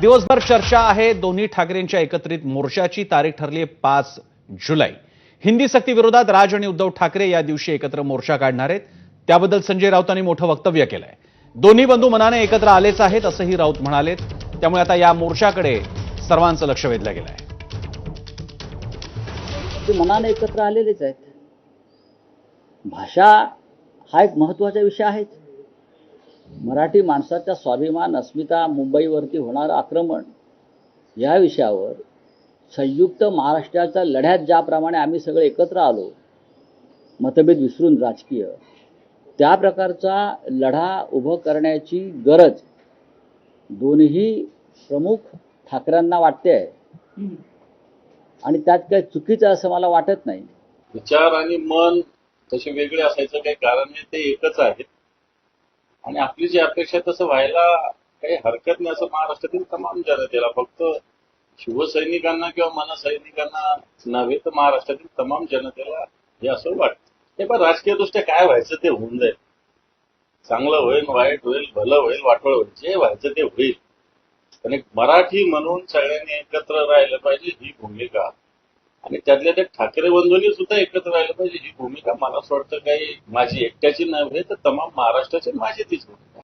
दिवसभर चर्चा आहे दोन्ही ठाकरेंच्या एकत्रित मोर्चाची. तारीख ठरली आहे पाच जुलै. हिंदी सक्ती विरोधात राज आणि उद्धव ठाकरे या दिवशी एकत्र मोर्चा काढणार आहेत. त्याबद्दल संजय राऊतांनी मोठं वक्तव्य केलंय. दोन्ही बंधू मनाने एकत्र आलेच आहेत असंही राऊत म्हणालेत. त्यामुळे आता या मोर्चाकडे सर्वांचं लक्ष वेधलं गेलं आहे ते मनाने एकत्र आलेलेच आहेत. भाषा हा एक महत्त्वाचा विषय आहेच. मराठी माणसाचा स्वाभिमान अस्मिता मुंबईवरती होणारं आक्रमण या विषयावर संयुक्त महाराष्ट्राच्या लढ्यात ज्याप्रमाणे आम्ही सगळे एकत्र आलो मतभेद विसरून राजकीय त्या प्रकारचा लढा उभं करण्याची गरज दोन्ही प्रमुख ठाकरेंना वाटते आहे आणि त्यात काही चुकीचं असं मला वाटत नाही. विचार आणि मन तसे वेगळे असायचं काही कारण नाही ते एकच आहेत. आणि आपली जी अपेक्षा तसं व्हायला काही हरकत नाही असं महाराष्ट्रातील तमाम जनतेला. फक्त शिवसैनिकांना किंवा मनसैनिकांना नव्हे तर महाराष्ट्रातील तमाम जनतेला हे असं वाटतं. ते पण राजकीय दृष्ट्या काय व्हायचं ते होऊन जाईल. चांगलं होईल वाईट होईल भलं होईल वाटोळ होईल जे व्हायचं ते होईल. आणि मराठी म्हणून सगळ्यांनी एकत्र राहिलं पाहिजे ही भूमिका. आणि त्यातल्या त्या ठाकरे बंधूंनी सुद्धा एकत्र राहिलं पाहिजे. ही भूमिका मला असं वाटतं काही माझी एकट्याची नव्हे म्हणजे तर तमाम महाराष्ट्राची माझी तीच भूमिका.